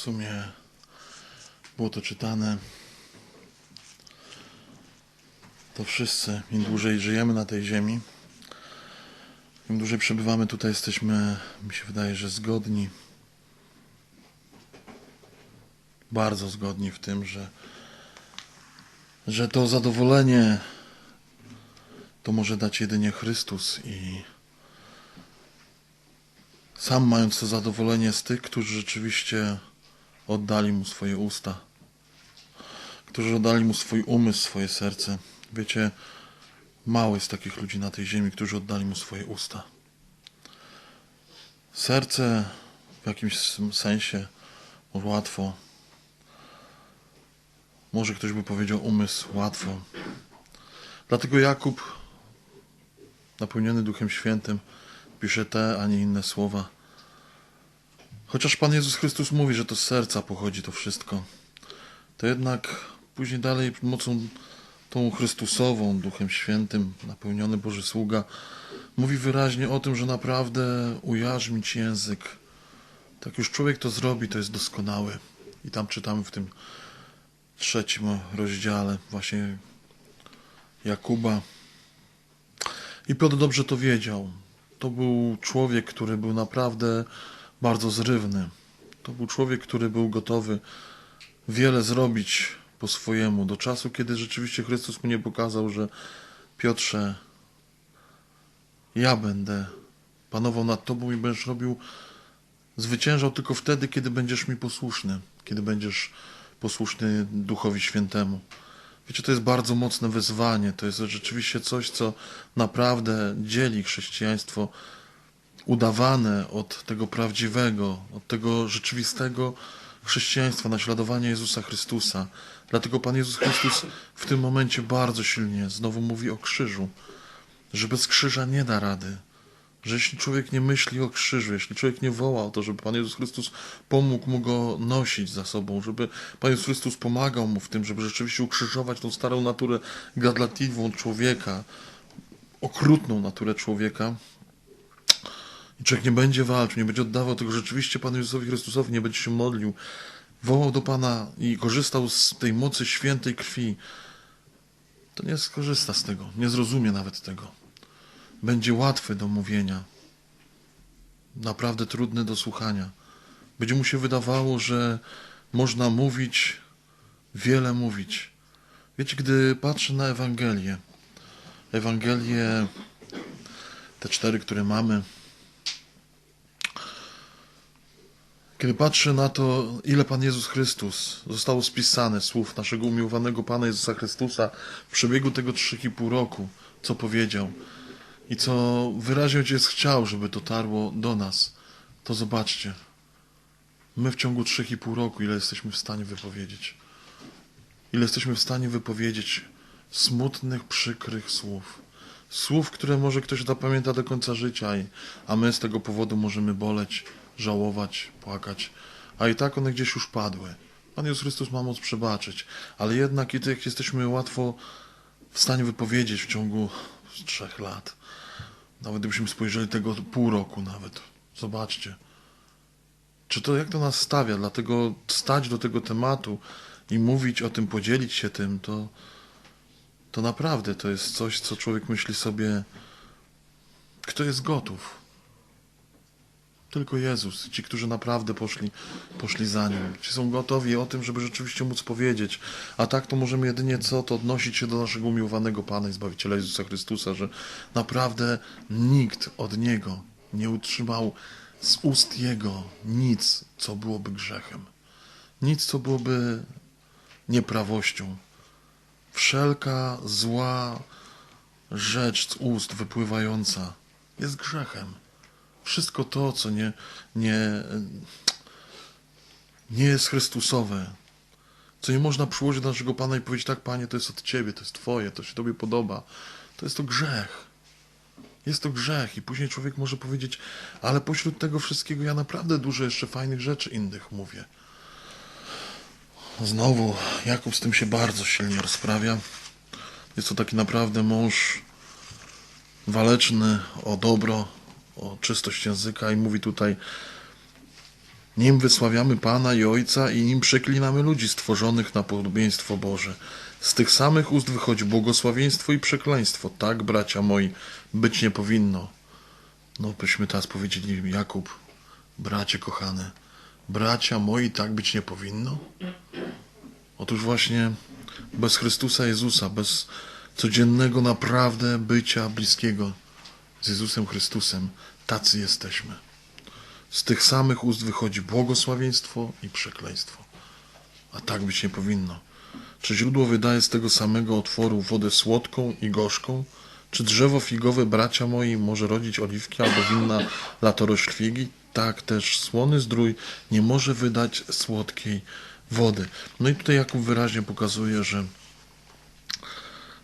sumie było to czytane. To wszyscy, im dłużej żyjemy na tej ziemi, im dłużej przebywamy tutaj, jesteśmy, mi się wydaje, że zgodni. Bardzo zgodni w tym, że, że to zadowolenie to może dać jedynie Chrystus i sam mając to zadowolenie z tych, którzy rzeczywiście oddali mu swoje usta, którzy oddali mu swój umysł, swoje serce. Wiecie, mało jest takich ludzi na tej ziemi, którzy oddali mu swoje usta. Serce w jakimś sensie łatwo. Może ktoś by powiedział umysł łatwo. Dlatego Jakub, napełniony Duchem Świętym, pisze te, a nie inne słowa. Chociaż Pan Jezus Chrystus mówi, że to z serca pochodzi to wszystko, to jednak później dalej mocą tą Chrystusową, Duchem Świętym, napełniony Boży Sługa, mówi wyraźnie o tym, że naprawdę ujarzmić język. Tak już człowiek to zrobi, to jest doskonały. I tam czytamy w tym trzecim rozdziale właśnie Jakuba. I Piotr dobrze to wiedział. To był człowiek, który był naprawdę bardzo zrywny. To był człowiek, który był gotowy wiele zrobić po swojemu, do czasu, kiedy rzeczywiście Chrystus mu nie pokazał, że Piotrze, ja będę panował nad tobą i będziesz robił, zwyciężał tylko wtedy, kiedy będziesz mi posłuszny, kiedy będziesz posłuszny Duchowi Świętemu. Wiecie, to jest bardzo mocne wyzwanie. To jest rzeczywiście coś, co naprawdę dzieli chrześcijaństwo udawane od tego prawdziwego, od tego rzeczywistego chrześcijaństwa, naśladowania Jezusa Chrystusa. Dlatego Pan Jezus Chrystus w tym momencie bardzo silnie znowu mówi o krzyżu, że bez krzyża nie da rady. Że jeśli człowiek nie myśli o krzyżu, jeśli człowiek nie woła o to, żeby Pan Jezus Chrystus pomógł mu go nosić za sobą, żeby Pan Jezus Chrystus pomagał mu w tym, żeby rzeczywiście ukrzyżować tą starą naturę gadlatliwą człowieka, okrutną naturę człowieka, i człowiek nie będzie walczył, nie będzie oddawał tego rzeczywiście Panu Jezusowi Chrystusowi, nie będzie się modlił, wołał do Pana i korzystał z tej mocy świętej krwi, to nie skorzysta z tego, nie zrozumie nawet tego. Będzie łatwy do mówienia, naprawdę trudny do słuchania. Będzie mu się wydawało, że można mówić, wiele mówić. Wiecie, gdy patrzę na Ewangelię, Ewangelię, te cztery, które mamy, Kiedy patrzę na to, ile Pan Jezus Chrystus zostało spisane słów naszego umiłowanego Pana Jezusa Chrystusa w przebiegu tego 3,5 roku, co powiedział i co wyraźnie Ojciec chciał, żeby dotarło do nas, to zobaczcie, my w ciągu 3,5 roku, ile jesteśmy w stanie wypowiedzieć. Ile jesteśmy w stanie wypowiedzieć smutnych, przykrych słów. Słów, które może ktoś zapamięta do końca życia, a my z tego powodu możemy boleć żałować, płakać, a i tak one gdzieś już padły. Pan Jezus Chrystus ma moc przebaczyć, ale jednak i tak jesteśmy łatwo w stanie wypowiedzieć w ciągu trzech lat. Nawet gdybyśmy spojrzeli tego pół roku nawet. Zobaczcie. Czy to jak to nas stawia? Dlatego stać do tego tematu i mówić o tym, podzielić się tym, to, to naprawdę to jest coś, co człowiek myśli sobie, kto jest gotów. Tylko Jezus, ci, którzy naprawdę poszli, poszli za Nim. Ci są gotowi o tym, żeby rzeczywiście móc powiedzieć. A tak to możemy jedynie co? To odnosić się do naszego umiłowanego Pana i Zbawiciela Jezusa Chrystusa, że naprawdę nikt od Niego nie utrzymał z ust Jego nic, co byłoby grzechem. Nic, co byłoby nieprawością. Wszelka zła rzecz z ust wypływająca jest grzechem. Wszystko to, co nie, nie, nie jest Chrystusowe, co nie można przyłożyć do naszego Pana i powiedzieć, tak Panie, to jest od Ciebie, to jest Twoje, to się Tobie podoba, to jest to grzech. Jest to grzech i później człowiek może powiedzieć, ale pośród tego wszystkiego ja naprawdę dużo jeszcze fajnych rzeczy innych mówię. Znowu, Jakub z tym się bardzo silnie rozprawia. Jest to taki naprawdę mąż waleczny o dobro, o czystość języka i mówi tutaj Nim wysławiamy Pana i Ojca i nim przeklinamy ludzi stworzonych na podobieństwo Boże. Z tych samych ust wychodzi błogosławieństwo i przekleństwo. Tak, bracia moi, być nie powinno. No, byśmy teraz powiedzieli, Jakub, bracie kochane, bracia moi, tak być nie powinno? Otóż właśnie bez Chrystusa Jezusa, bez codziennego naprawdę bycia bliskiego z Jezusem Chrystusem, tacy jesteśmy. Z tych samych ust wychodzi błogosławieństwo i przekleństwo. A tak być nie powinno. Czy źródło wydaje z tego samego otworu wodę słodką i gorzką? Czy drzewo figowe, bracia moi, może rodzić oliwki albo winna latorość figi? Tak też słony zdrój nie może wydać słodkiej wody. No i tutaj Jakub wyraźnie pokazuje, że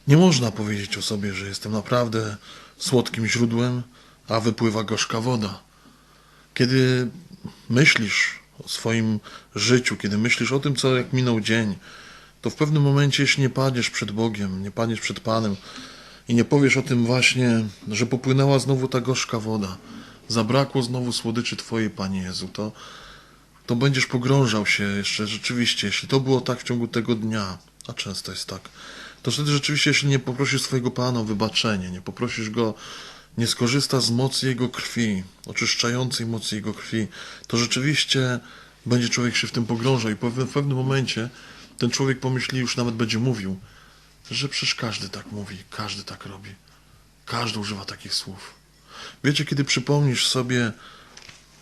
nie można powiedzieć o sobie, że jestem naprawdę słodkim źródłem, a wypływa gorzka woda. Kiedy myślisz o swoim życiu, kiedy myślisz o tym, co jak minął dzień, to w pewnym momencie, jeśli nie padniesz przed Bogiem, nie padniesz przed Panem i nie powiesz o tym właśnie, że popłynęła znowu ta gorzka woda, zabrakło znowu słodyczy Twojej, Panie Jezu, to, to będziesz pogrążał się jeszcze rzeczywiście, jeśli to było tak w ciągu tego dnia, a często jest tak, to wtedy rzeczywiście, jeśli nie poprosisz swojego Pana o wybaczenie, nie poprosisz Go, nie skorzysta z mocy Jego krwi, oczyszczającej mocy Jego krwi, to rzeczywiście będzie człowiek się w tym pogrążał i w pewnym momencie ten człowiek pomyśli, już nawet będzie mówił, że przecież każdy tak mówi, każdy tak robi, każdy używa takich słów. Wiecie, kiedy przypomnisz sobie,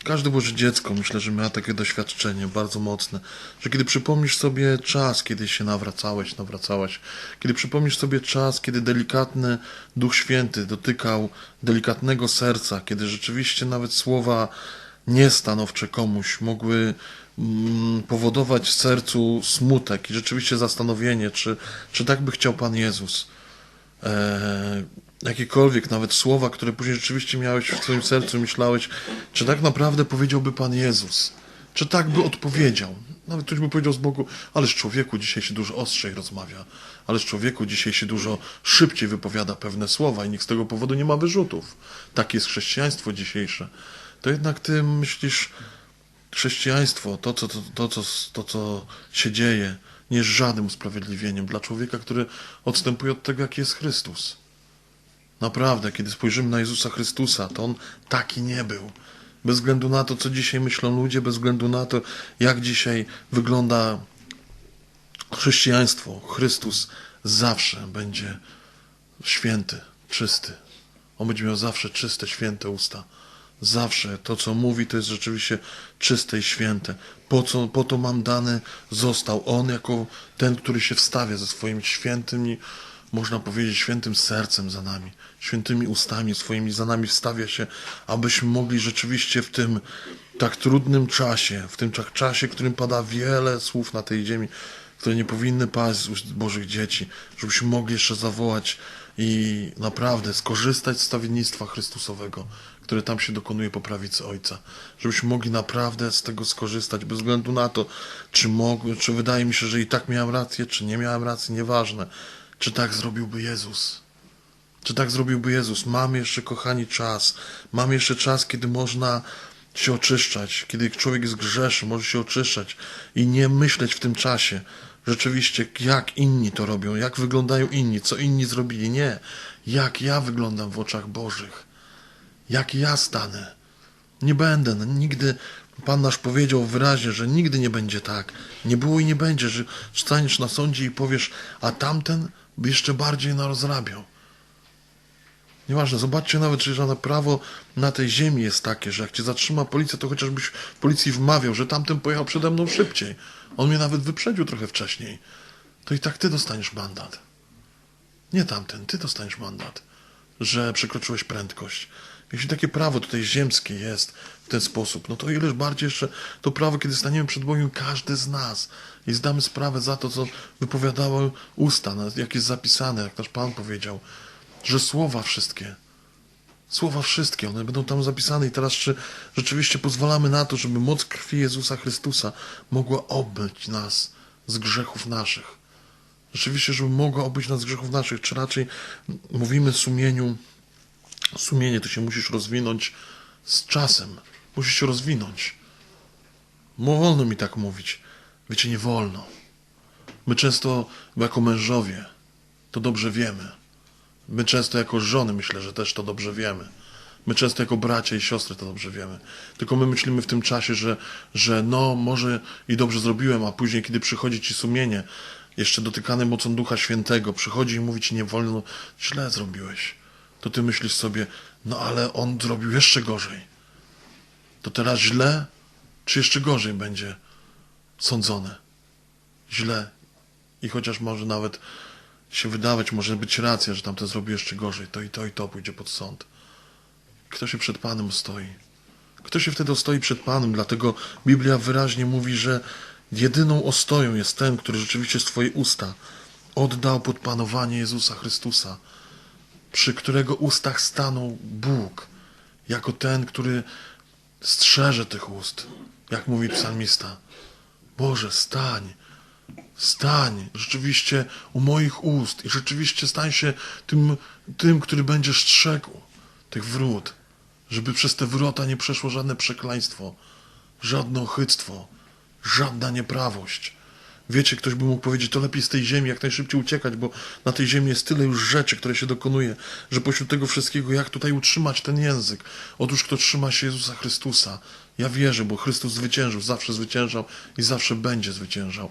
każde Boże dziecko, myślę, że miała takie doświadczenie bardzo mocne, że kiedy przypomnisz sobie czas, kiedy się nawracałeś, nawracałaś, kiedy przypomnisz sobie czas, kiedy delikatny Duch Święty dotykał delikatnego serca, kiedy rzeczywiście nawet słowa niestanowcze komuś mogły mm, powodować w sercu smutek i rzeczywiście zastanowienie, czy, czy tak by chciał Pan Jezus. Jakiekolwiek, nawet słowa, które później rzeczywiście miałeś w swoim sercu, myślałeś, czy tak naprawdę powiedziałby Pan Jezus? Czy tak by odpowiedział? Nawet ktoś by powiedział z Bogu, ależ człowieku dzisiaj się dużo ostrzej rozmawia, ależ człowieku dzisiaj się dużo szybciej wypowiada pewne słowa i nikt z tego powodu nie ma wyrzutów. Takie jest chrześcijaństwo dzisiejsze. To jednak ty myślisz, chrześcijaństwo, to co, to, to, co, to, co się dzieje, nie jest żadnym usprawiedliwieniem dla człowieka, który odstępuje od tego, jaki jest Chrystus. Naprawdę, kiedy spojrzymy na Jezusa Chrystusa, to On taki nie był. Bez względu na to, co dzisiaj myślą ludzie, bez względu na to, jak dzisiaj wygląda chrześcijaństwo, Chrystus zawsze będzie święty, czysty. On będzie miał zawsze czyste, święte usta. Zawsze to, co mówi, to jest rzeczywiście czyste i święte. Po, co, po to mam dany został On jako ten, który się wstawia ze swoim świętym można powiedzieć świętym sercem za nami, świętymi ustami swoimi za nami wstawia się, abyśmy mogli rzeczywiście w tym tak trudnym czasie, w tym czasie, w którym pada wiele słów na tej ziemi, które nie powinny paść z Bożych dzieci, żebyśmy mogli jeszcze zawołać i naprawdę skorzystać z stawiennictwa Chrystusowego, które tam się dokonuje po prawicy Ojca. Żebyśmy mogli naprawdę z tego skorzystać, bez względu na to, czy, mogły, czy wydaje mi się, że i tak miałem rację, czy nie miałem racji, nieważne. Czy tak zrobiłby Jezus? Czy tak zrobiłby Jezus? Mamy jeszcze, kochani, czas. Mamy jeszcze czas, kiedy można się oczyszczać, kiedy człowiek jest grzeszy, może się oczyszczać i nie myśleć w tym czasie rzeczywiście, jak inni to robią, jak wyglądają inni, co inni zrobili. Nie, jak ja wyglądam w oczach Bożych, jak ja stanę. Nie będę, no, nigdy, Pan nasz powiedział wyraźnie, że nigdy nie będzie tak. Nie było i nie będzie, że staniesz na sądzie i powiesz, a tamten by jeszcze bardziej narozrabiał. Nieważne, zobaczcie nawet, że żadne prawo na tej ziemi jest takie, że jak cię zatrzyma policja, to chociażbyś policji wmawiał, że tamten pojechał przede mną szybciej. On mnie nawet wyprzedził trochę wcześniej. To i tak ty dostaniesz mandat. Nie tamten, ty dostaniesz mandat, że przekroczyłeś prędkość. Jeśli takie prawo tutaj ziemskie jest w ten sposób, no to ileż bardziej jeszcze to prawo, kiedy staniemy przed Bogiem, każdy z nas i zdamy sprawę za to, co wypowiadały usta, jak jest zapisane, jak nasz Pan powiedział, że słowa wszystkie, słowa wszystkie, one będą tam zapisane i teraz czy rzeczywiście pozwalamy na to, żeby moc krwi Jezusa Chrystusa mogła obyć nas z grzechów naszych. Rzeczywiście, żeby mogła obyć nas z grzechów naszych, czy raczej mówimy sumieniu, sumienie to się musisz rozwinąć z czasem, musisz się rozwinąć. Wolno mi tak mówić. Wiecie, nie wolno. My często jako mężowie to dobrze wiemy. My często jako żony myślę, że też to dobrze wiemy. My często jako bracia i siostry to dobrze wiemy. Tylko my myślimy w tym czasie, że, że no może i dobrze zrobiłem, a później kiedy przychodzi ci sumienie, jeszcze dotykany mocą Ducha Świętego, przychodzi i mówi ci nie wolno, źle zrobiłeś. To ty myślisz sobie, no ale on zrobił jeszcze gorzej. To teraz źle, czy jeszcze gorzej będzie sądzone? Źle. I chociaż może nawet się wydawać, może być racja, że tamten zrobił jeszcze gorzej, to i to i to pójdzie pod sąd. Kto się przed Panem stoi? Kto się wtedy stoi przed Panem? Dlatego Biblia wyraźnie mówi, że jedyną ostoją jest ten, który rzeczywiście swoje usta oddał pod panowanie Jezusa Chrystusa, przy którego ustach stanął Bóg, jako ten, który strzeże tych ust, jak mówi psalmista. Boże, stań, stań rzeczywiście u moich ust i rzeczywiście stań się tym, tym który będzie strzegł tych wrót, żeby przez te wrota nie przeszło żadne przekleństwo, żadne ochyctwo, żadna nieprawość. Wiecie, ktoś by mógł powiedzieć, to lepiej z tej ziemi jak najszybciej uciekać, bo na tej ziemi jest tyle już rzeczy, które się dokonuje, że pośród tego wszystkiego, jak tutaj utrzymać ten język? Otóż kto trzyma się Jezusa Chrystusa, ja wierzę, bo Chrystus zwyciężył, zawsze zwyciężał i zawsze będzie zwyciężał,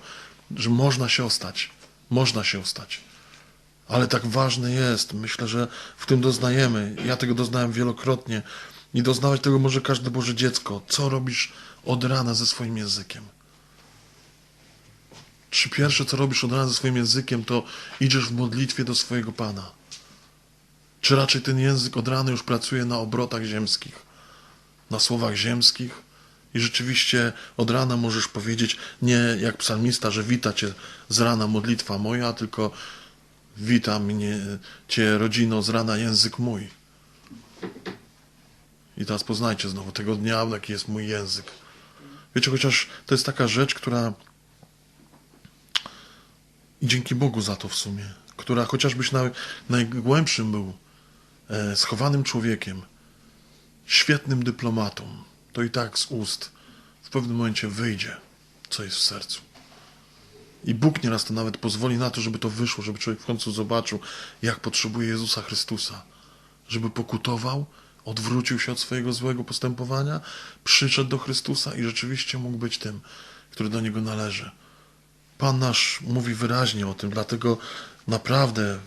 że można się ostać, można się ostać. Ale tak ważne jest, myślę, że w tym doznajemy. Ja tego doznałem wielokrotnie i doznawać tego może każde Boże dziecko. Co robisz od rana ze swoim językiem? Czy pierwsze, co robisz od rana ze swoim językiem, to idziesz w modlitwie do swojego Pana? Czy raczej ten język od rana już pracuje na obrotach ziemskich, na słowach ziemskich? I rzeczywiście od rana możesz powiedzieć, nie jak psalmista, że wita cię z rana modlitwa moja, tylko witam mnie, cię rodzino z rana język mój. I teraz poznajcie znowu tego dnia, jaki jest mój język. Wiecie, chociaż to jest taka rzecz, która i dzięki Bogu za to w sumie, która chociażbyś na, najgłębszym był e, schowanym człowiekiem, świetnym dyplomatą, to i tak z ust w pewnym momencie wyjdzie, co jest w sercu. I Bóg nieraz to nawet pozwoli na to, żeby to wyszło, żeby człowiek w końcu zobaczył, jak potrzebuje Jezusa Chrystusa, żeby pokutował, odwrócił się od swojego złego postępowania, przyszedł do Chrystusa i rzeczywiście mógł być tym, który do Niego należy. Pan nasz mówi wyraźnie o tym, dlatego naprawdę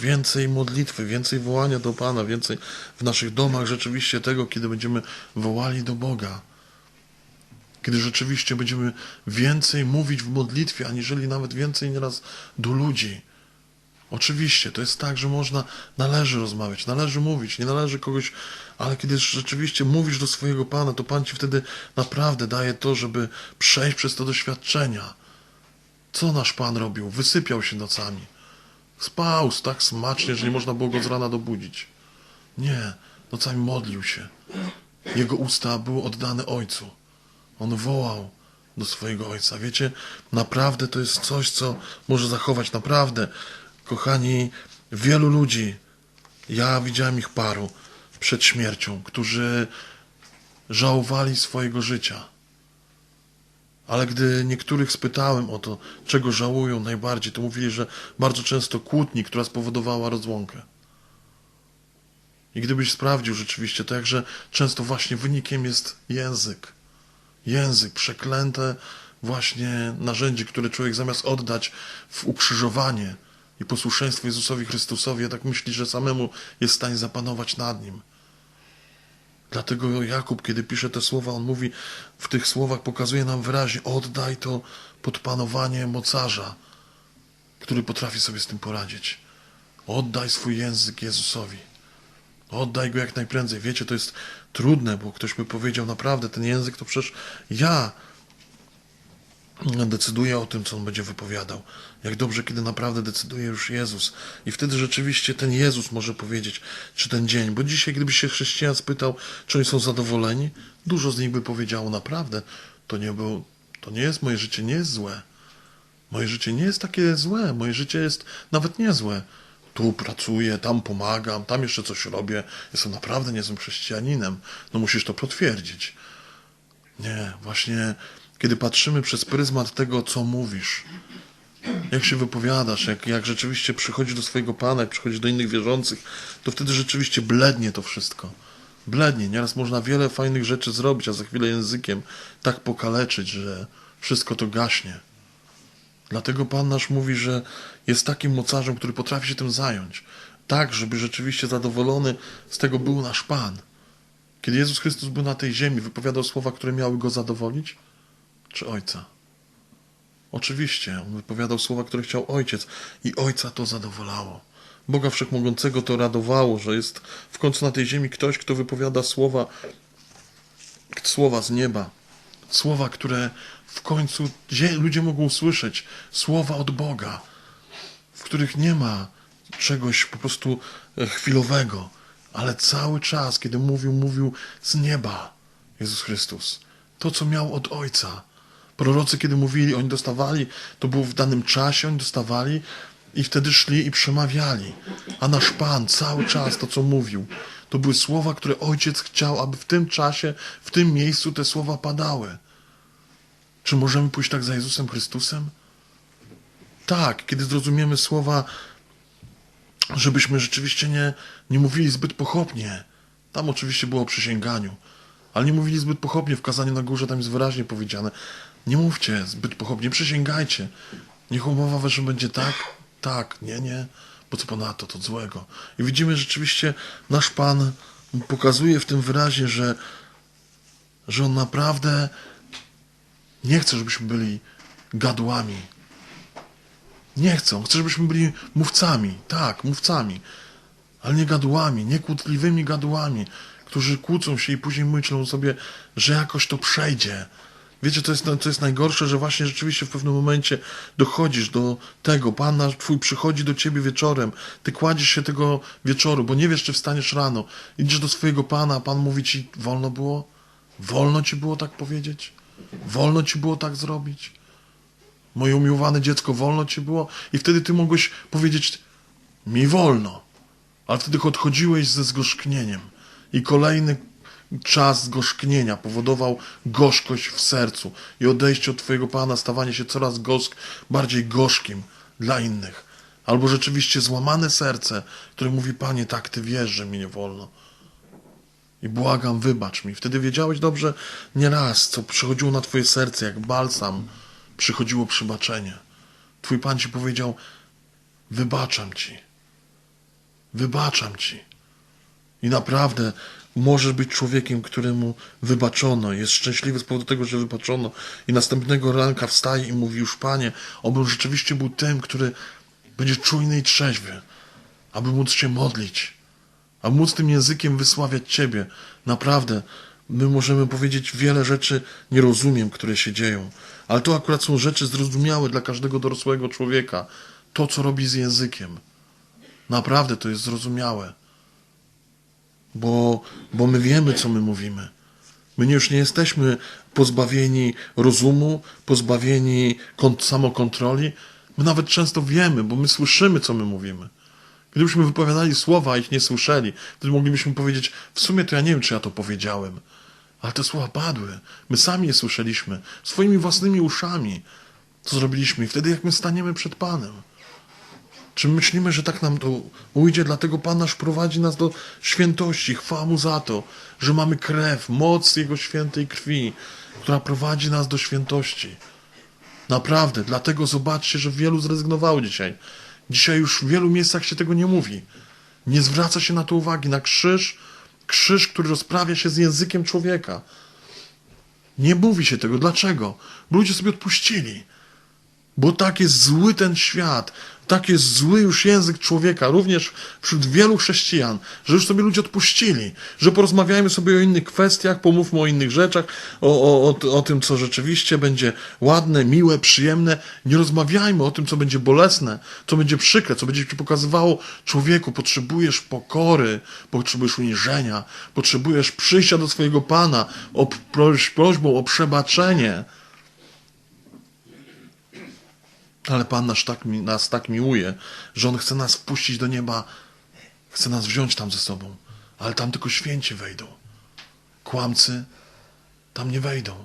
więcej modlitwy, więcej wołania do Pana, więcej w naszych domach rzeczywiście tego, kiedy będziemy wołali do Boga. Kiedy rzeczywiście będziemy więcej mówić w modlitwie, aniżeli nawet więcej nieraz do ludzi. Oczywiście, to jest tak, że można, należy rozmawiać, należy mówić, nie należy kogoś, ale kiedy rzeczywiście mówisz do swojego Pana, to Pan Ci wtedy naprawdę daje to, żeby przejść przez te doświadczenia. Co nasz Pan robił? Wysypiał się nocami. Spał tak smacznie, że nie można było go z rana dobudzić. Nie, nocami modlił się. Jego usta były oddane Ojcu. On wołał do swojego Ojca. Wiecie, naprawdę to jest coś, co może zachować. Naprawdę, kochani, wielu ludzi, ja widziałem ich paru przed śmiercią, którzy żałowali swojego życia ale gdy niektórych spytałem o to, czego żałują najbardziej, to mówili, że bardzo często kłótni, która spowodowała rozłąkę. I gdybyś sprawdził rzeczywiście, to jakże często właśnie wynikiem jest język. Język, przeklęte właśnie narzędzie, które człowiek zamiast oddać w ukrzyżowanie i posłuszeństwo Jezusowi Chrystusowi, tak myśli, że samemu jest w stanie zapanować nad nim. Dlatego Jakub, kiedy pisze te słowa, on mówi, w tych słowach pokazuje nam wyraźnie, oddaj to pod panowanie mocarza, który potrafi sobie z tym poradzić. Oddaj swój język Jezusowi. Oddaj go jak najprędzej. Wiecie, to jest trudne, bo ktoś by powiedział, naprawdę, ten język to przecież ja decyduje o tym, co on będzie wypowiadał. Jak dobrze, kiedy naprawdę decyduje już Jezus. I wtedy rzeczywiście ten Jezus może powiedzieć, czy ten dzień. Bo dzisiaj, gdyby się chrześcijan spytał, czy oni są zadowoleni, dużo z nich by powiedziało, naprawdę, to nie, był, to nie jest, moje życie nie jest złe. Moje życie nie jest takie złe. Moje życie jest nawet niezłe. Tu pracuję, tam pomagam, tam jeszcze coś robię. Jestem naprawdę niezłym chrześcijaninem. No musisz to potwierdzić. Nie, właśnie kiedy patrzymy przez pryzmat tego, co mówisz, jak się wypowiadasz, jak, jak rzeczywiście przychodzisz do swojego Pana, jak przychodzisz do innych wierzących, to wtedy rzeczywiście blednie to wszystko. Blednie. Nieraz można wiele fajnych rzeczy zrobić, a za chwilę językiem tak pokaleczyć, że wszystko to gaśnie. Dlatego Pan nasz mówi, że jest takim mocarzem, który potrafi się tym zająć. Tak, żeby rzeczywiście zadowolony z tego był nasz Pan. Kiedy Jezus Chrystus był na tej ziemi, wypowiadał słowa, które miały go zadowolić? Czy Ojca? Oczywiście, on wypowiadał słowa, które chciał Ojciec i Ojca to zadowalało. Boga Wszechmogącego to radowało, że jest w końcu na tej ziemi ktoś, kto wypowiada słowa, słowa z nieba. Słowa, które w końcu zie- ludzie mogą słyszeć. Słowa od Boga, w których nie ma czegoś po prostu e, chwilowego, ale cały czas, kiedy mówił, mówił z nieba Jezus Chrystus. To, co miał od Ojca. Prorocy, kiedy mówili, oni dostawali, to było w danym czasie, oni dostawali i wtedy szli i przemawiali. A nasz Pan cały czas to, co mówił, to były słowa, które Ojciec chciał, aby w tym czasie, w tym miejscu te słowa padały. Czy możemy pójść tak za Jezusem Chrystusem? Tak, kiedy zrozumiemy słowa, żebyśmy rzeczywiście nie, nie mówili zbyt pochopnie. Tam oczywiście było o przysięganiu, ale nie mówili zbyt pochopnie. W kazaniu na górze tam jest wyraźnie powiedziane: Nie mówcie zbyt pochopnie, przysięgajcie. Niech umowa wasza będzie tak, tak, nie, nie, bo co ponadto, to złego. I widzimy rzeczywiście, nasz Pan pokazuje w tym wyrazie, że, że On naprawdę nie chce, żebyśmy byli gadłami. Nie chce. On chce, żebyśmy byli mówcami. Tak, mówcami. Ale nie gadłami, nie kłótliwymi gadłami, którzy kłócą się i później myślą sobie, że jakoś to przejdzie. Wiecie, to jest, to jest najgorsze, że właśnie rzeczywiście w pewnym momencie dochodzisz do tego, Pan nasz Twój przychodzi do Ciebie wieczorem, Ty kładziesz się tego wieczoru, bo nie wiesz, czy wstaniesz rano. Idziesz do swojego Pana, a Pan mówi Ci, wolno było? Wolno Ci było tak powiedzieć? Wolno Ci było tak zrobić? Moje umiłowane dziecko, wolno Ci było? I wtedy Ty mogłeś powiedzieć, mi wolno. Ale wtedy odchodziłeś ze zgorzknieniem. I kolejny czas zgorzknienia powodował gorzkość w sercu. I odejście od Twojego Pana, stawanie się coraz gorzk, bardziej gorzkim dla innych. Albo rzeczywiście złamane serce, które mówi, Panie, tak, Ty wiesz, że mi nie wolno. I błagam, wybacz mi. Wtedy wiedziałeś dobrze nieraz, co przychodziło na Twoje serce, jak balsam przychodziło przebaczenie. Twój Pan Ci powiedział, wybaczam Ci. Wybaczam Ci. I naprawdę możesz być człowiekiem, któremu wybaczono, jest szczęśliwy z powodu tego, że wybaczono i następnego ranka wstaje i mówi już Panie, obym rzeczywiście był tym, który będzie czujny i trzeźwy, aby móc się modlić, aby móc tym językiem wysławiać Ciebie. Naprawdę, my możemy powiedzieć wiele rzeczy, nie rozumiem, które się dzieją, ale to akurat są rzeczy zrozumiałe dla każdego dorosłego człowieka. To, co robi z językiem. Naprawdę to jest zrozumiałe bo, bo my wiemy, co my mówimy. My już nie jesteśmy pozbawieni rozumu, pozbawieni kont- samokontroli. My nawet często wiemy, bo my słyszymy, co my mówimy. Gdybyśmy wypowiadali słowa, a ich nie słyszeli, wtedy moglibyśmy powiedzieć, w sumie to ja nie wiem, czy ja to powiedziałem. Ale te słowa padły. My sami je słyszeliśmy, swoimi własnymi uszami. Co zrobiliśmy? I wtedy, jak my staniemy przed Panem, czy myślimy, że tak nam to ujdzie? Dlatego Pan nasz prowadzi nas do świętości. Chwała Mu za to, że mamy krew, moc Jego świętej krwi, która prowadzi nas do świętości. Naprawdę, dlatego zobaczcie, że wielu zrezygnowało dzisiaj. Dzisiaj już w wielu miejscach się tego nie mówi. Nie zwraca się na to uwagi. Na krzyż, krzyż, który rozprawia się z językiem człowieka. Nie mówi się tego. Dlaczego? Bo ludzie sobie odpuścili. Bo tak jest zły ten świat, tak jest zły już język człowieka, również wśród wielu chrześcijan, że już sobie ludzie odpuścili, że porozmawiajmy sobie o innych kwestiach, pomówmy o innych rzeczach, o, o, o, o tym, co rzeczywiście będzie ładne, miłe, przyjemne. Nie rozmawiajmy o tym, co będzie bolesne, co będzie przykre, co będzie ci pokazywało, człowieku, potrzebujesz pokory, potrzebujesz uniżenia, potrzebujesz przyjścia do swojego Pana o proś, prośbą o przebaczenie. Ale Pan nasz tak, nas tak miłuje, że On chce nas wpuścić do nieba, chce nas wziąć tam ze sobą, ale tam tylko święci wejdą. Kłamcy tam nie wejdą.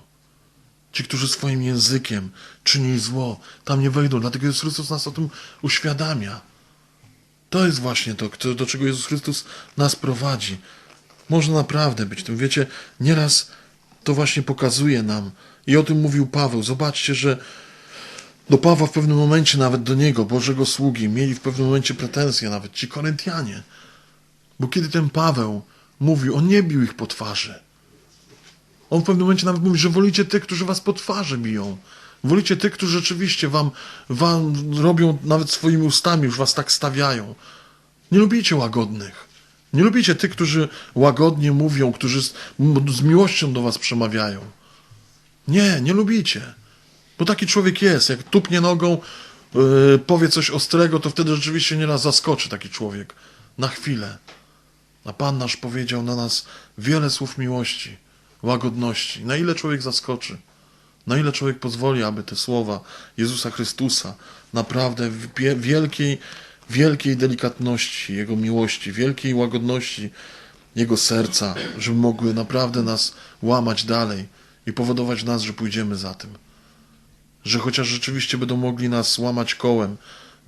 Ci, którzy swoim językiem czynili zło, tam nie wejdą. Dlatego Jezus Chrystus nas o tym uświadamia. To jest właśnie to, do czego Jezus Chrystus nas prowadzi. Można naprawdę być tym. Wiecie, nieraz to właśnie pokazuje nam. I o tym mówił Paweł. Zobaczcie, że do Pawła w pewnym momencie, nawet do niego, Bożego sługi, mieli w pewnym momencie pretensje, nawet ci Koryntianie. Bo kiedy ten Paweł mówił, on nie bił ich po twarzy. On w pewnym momencie nawet mówi, że wolicie tych, którzy was po twarzy biją. Wolicie tych, którzy rzeczywiście wam, wam robią nawet swoimi ustami, już was tak stawiają. Nie lubicie łagodnych. Nie lubicie tych, którzy łagodnie mówią, którzy z, z miłością do was przemawiają. Nie, nie lubicie. Bo taki człowiek jest. Jak tupnie nogą, yy, powie coś ostrego, to wtedy rzeczywiście nieraz zaskoczy taki człowiek. Na chwilę. A Pan nasz powiedział na nas wiele słów miłości, łagodności. Na ile człowiek zaskoczy? Na ile człowiek pozwoli, aby te słowa Jezusa Chrystusa naprawdę w wielkiej, wielkiej delikatności Jego miłości, wielkiej łagodności Jego serca, żeby mogły naprawdę nas łamać dalej i powodować nas, że pójdziemy za tym. Że chociaż rzeczywiście będą mogli nas łamać kołem,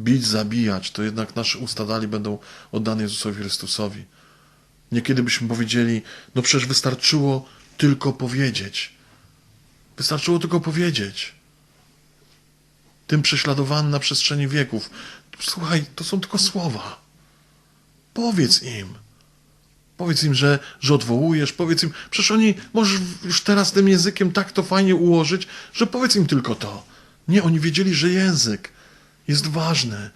bić, zabijać, to jednak nasze usta dalej będą oddane Jezusowi Chrystusowi. Niekiedy byśmy powiedzieli, no przecież wystarczyło tylko powiedzieć. Wystarczyło tylko powiedzieć. Tym prześladowanym na przestrzeni wieków. Słuchaj, to są tylko słowa. Powiedz im. Powiedz im, że, że odwołujesz, powiedz im, przecież oni, możesz już teraz tym językiem tak to fajnie ułożyć, że powiedz im tylko to. Nie, oni wiedzieli, że język jest ważny,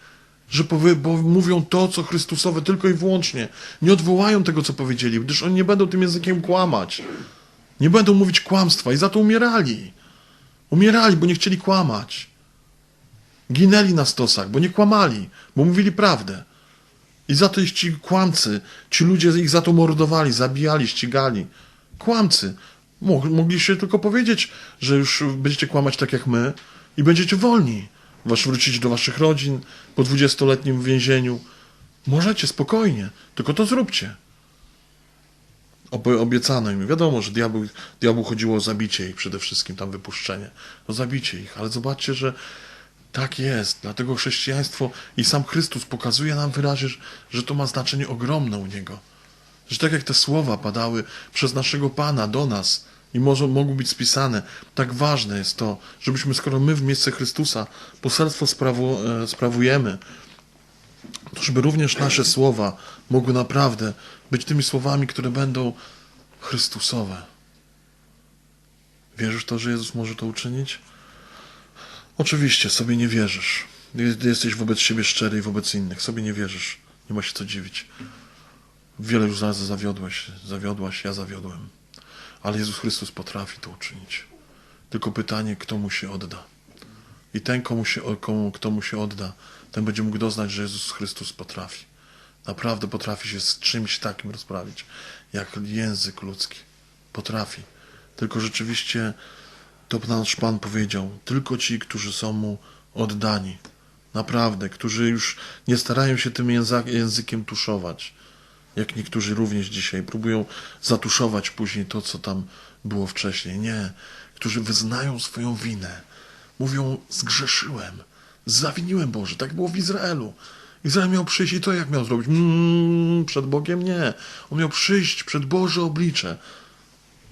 że powie, bo mówią to, co Chrystusowe, tylko i wyłącznie. Nie odwołają tego, co powiedzieli, gdyż oni nie będą tym językiem kłamać. Nie będą mówić kłamstwa i za to umierali. Umierali, bo nie chcieli kłamać. Ginęli na stosach, bo nie kłamali, bo mówili prawdę. I za to ich ci kłamcy, ci ludzie ich za to mordowali, zabijali, ścigali. Kłamcy. Mog- Mogliście tylko powiedzieć, że już będziecie kłamać tak jak my i będziecie wolni. Wasz wrócić do waszych rodzin po dwudziestoletnim więzieniu. Możecie spokojnie, tylko to zróbcie. Ob- obiecano im. Wiadomo, że diabłu, diabłu chodziło o zabicie ich przede wszystkim, tam wypuszczenie. O zabicie ich, ale zobaczcie, że tak jest. Dlatego chrześcijaństwo i sam Chrystus pokazuje nam wyraźnie, że to ma znaczenie ogromne u Niego. Że tak jak te słowa padały przez naszego Pana do nas i może mogły być spisane, tak ważne jest to, żebyśmy, skoro my w miejsce Chrystusa poselstwo sprawu, e, sprawujemy, to żeby również nasze słowa mogły naprawdę być tymi słowami, które będą Chrystusowe. Wierzysz to, że Jezus może to uczynić? Oczywiście, sobie nie wierzysz. Jest- Jesteś wobec siebie szczery i wobec innych. Sobie nie wierzysz. Nie ma się co dziwić. Wiele już razy zawiodłeś, zawiodłaś, ja zawiodłem. Ale Jezus Chrystus potrafi to uczynić. Tylko pytanie, kto mu się odda. I ten, komu się, komu, kto mu się odda, ten będzie mógł doznać, że Jezus Chrystus potrafi. Naprawdę potrafi się z czymś takim rozprawić, jak język ludzki. Potrafi. Tylko rzeczywiście to nasz Pan powiedział, tylko ci, którzy są mu oddani. Naprawdę, którzy już nie starają się tym językiem tuszować, jak niektórzy również dzisiaj próbują zatuszować później to, co tam było wcześniej. Nie, którzy wyznają swoją winę. Mówią, zgrzeszyłem, zawiniłem Boże. Tak było w Izraelu. Izrael miał przyjść i to jak miał zrobić? Mm, przed Bogiem? Nie. On miał przyjść przed Boże oblicze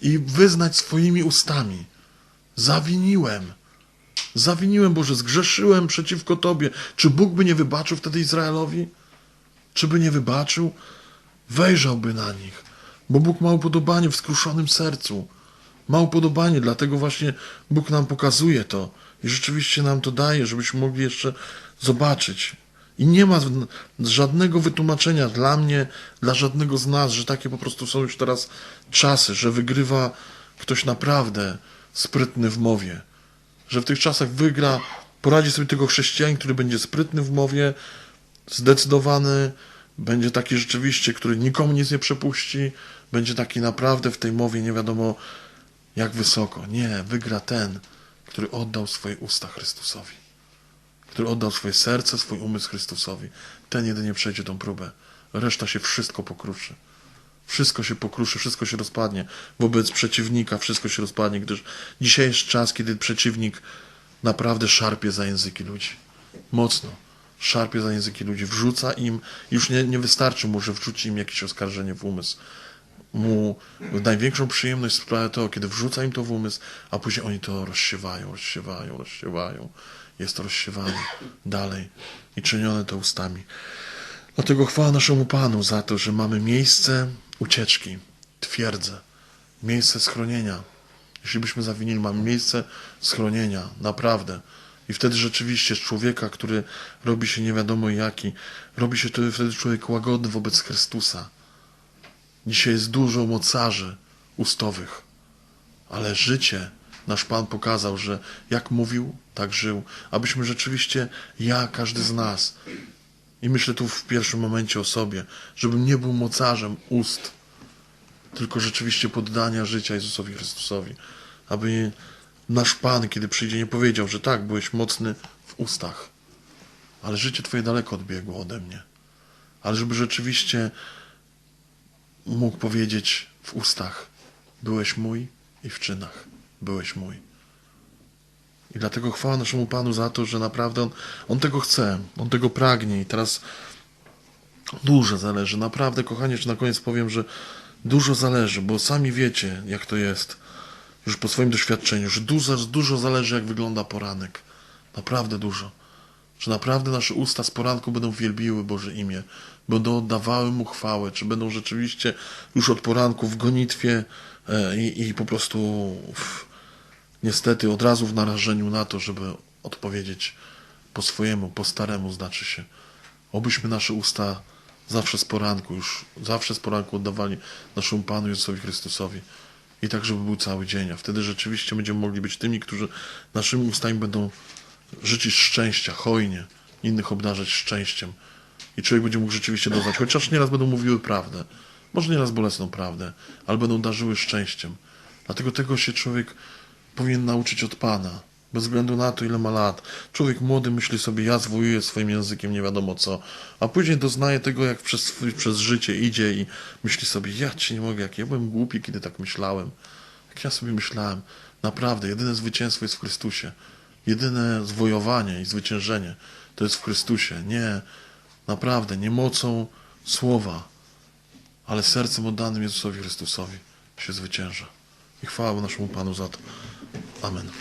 i wyznać swoimi ustami. Zawiniłem. Zawiniłem, Boże, zgrzeszyłem przeciwko Tobie. Czy Bóg by nie wybaczył wtedy Izraelowi? Czy by nie wybaczył? Wejrzałby na nich, bo Bóg ma upodobanie w skruszonym sercu. Ma upodobanie, dlatego właśnie Bóg nam pokazuje to i rzeczywiście nam to daje, żebyśmy mogli jeszcze zobaczyć. I nie ma żadnego wytłumaczenia dla mnie, dla żadnego z nas, że takie po prostu są już teraz czasy, że wygrywa ktoś naprawdę sprytny w mowie. Że w tych czasach wygra, poradzi sobie tego chrześcijanin, który będzie sprytny w mowie, zdecydowany, będzie taki rzeczywiście, który nikomu nic nie przepuści, będzie taki naprawdę w tej mowie nie wiadomo jak wysoko. Nie, wygra ten, który oddał swoje usta Chrystusowi. Który oddał swoje serce, swój umysł Chrystusowi. Ten jedynie przejdzie tą próbę. Reszta się wszystko pokruszy. Wszystko się pokruszy, wszystko się rozpadnie. Wobec przeciwnika wszystko się rozpadnie, gdyż dzisiaj jest czas, kiedy przeciwnik naprawdę szarpie za języki ludzi. Mocno. Szarpie za języki ludzi. Wrzuca im, już nie, nie wystarczy mu, że wrzuci im jakieś oskarżenie w umysł. Mu największą przyjemność sprawia to, kiedy wrzuca im to w umysł, a później oni to rozsiewają, rozsiewają, rozsiewają. Jest to rozsiewane dalej i czynione to ustami. Dlatego chwała naszemu Panu za to, że mamy miejsce ucieczki, twierdzę, miejsce schronienia. Jeśli byśmy zawinili, mamy miejsce schronienia, naprawdę. I wtedy rzeczywiście z człowieka, który robi się nie wiadomo jaki, robi się wtedy człowiek łagodny wobec Chrystusa. Dzisiaj jest dużo mocarzy ustowych, ale życie nasz Pan pokazał, że jak mówił, tak żył, abyśmy rzeczywiście, ja, każdy z nas, i myślę tu w pierwszym momencie o sobie, żebym nie był mocarzem ust, tylko rzeczywiście poddania życia Jezusowi Chrystusowi. Aby nasz Pan, kiedy przyjdzie, nie powiedział, że tak, byłeś mocny w ustach, ale życie Twoje daleko odbiegło ode mnie. Ale żeby rzeczywiście mógł powiedzieć w ustach, byłeś mój i w czynach byłeś mój. I dlatego chwała naszemu Panu za to, że naprawdę On, on tego chce, On tego pragnie i teraz dużo zależy. Naprawdę, kochanie, że na koniec powiem, że dużo zależy, bo sami wiecie, jak to jest, już po swoim doświadczeniu, że dużo, dużo zależy, jak wygląda poranek. Naprawdę dużo. Że naprawdę nasze usta z poranku będą wielbiły Boże imię, będą oddawały Mu chwałę, czy będą rzeczywiście już od poranku w gonitwie e, i, i po prostu w, niestety od razu w narażeniu na to, żeby odpowiedzieć po swojemu, po staremu, znaczy się. Obyśmy nasze usta zawsze z poranku, już zawsze z poranku oddawali naszemu Panu Jezusowi Chrystusowi. I tak, żeby był cały dzień. A wtedy rzeczywiście będziemy mogli być tymi, którzy naszymi ustami będą życzyć szczęścia, hojnie, innych obdarzać szczęściem. I człowiek będzie mógł rzeczywiście doznać, chociaż nieraz będą mówiły prawdę, może nieraz bolesną prawdę, ale będą darzyły szczęściem. Dlatego tego się człowiek powinien nauczyć od Pana, bez względu na to, ile ma lat. Człowiek młody myśli sobie, ja zwojuję swoim językiem nie wiadomo co, a później doznaje tego, jak przez, przez życie idzie i myśli sobie, ja ci nie mogę, jak ja byłem głupi, kiedy tak myślałem. Jak ja sobie myślałem, naprawdę, jedyne zwycięstwo jest w Chrystusie. Jedyne zwojowanie i zwyciężenie to jest w Chrystusie. Nie, naprawdę, nie mocą słowa, ale sercem oddanym Jezusowi Chrystusowi się zwycięża. I chwała naszemu Panu za to. Amen.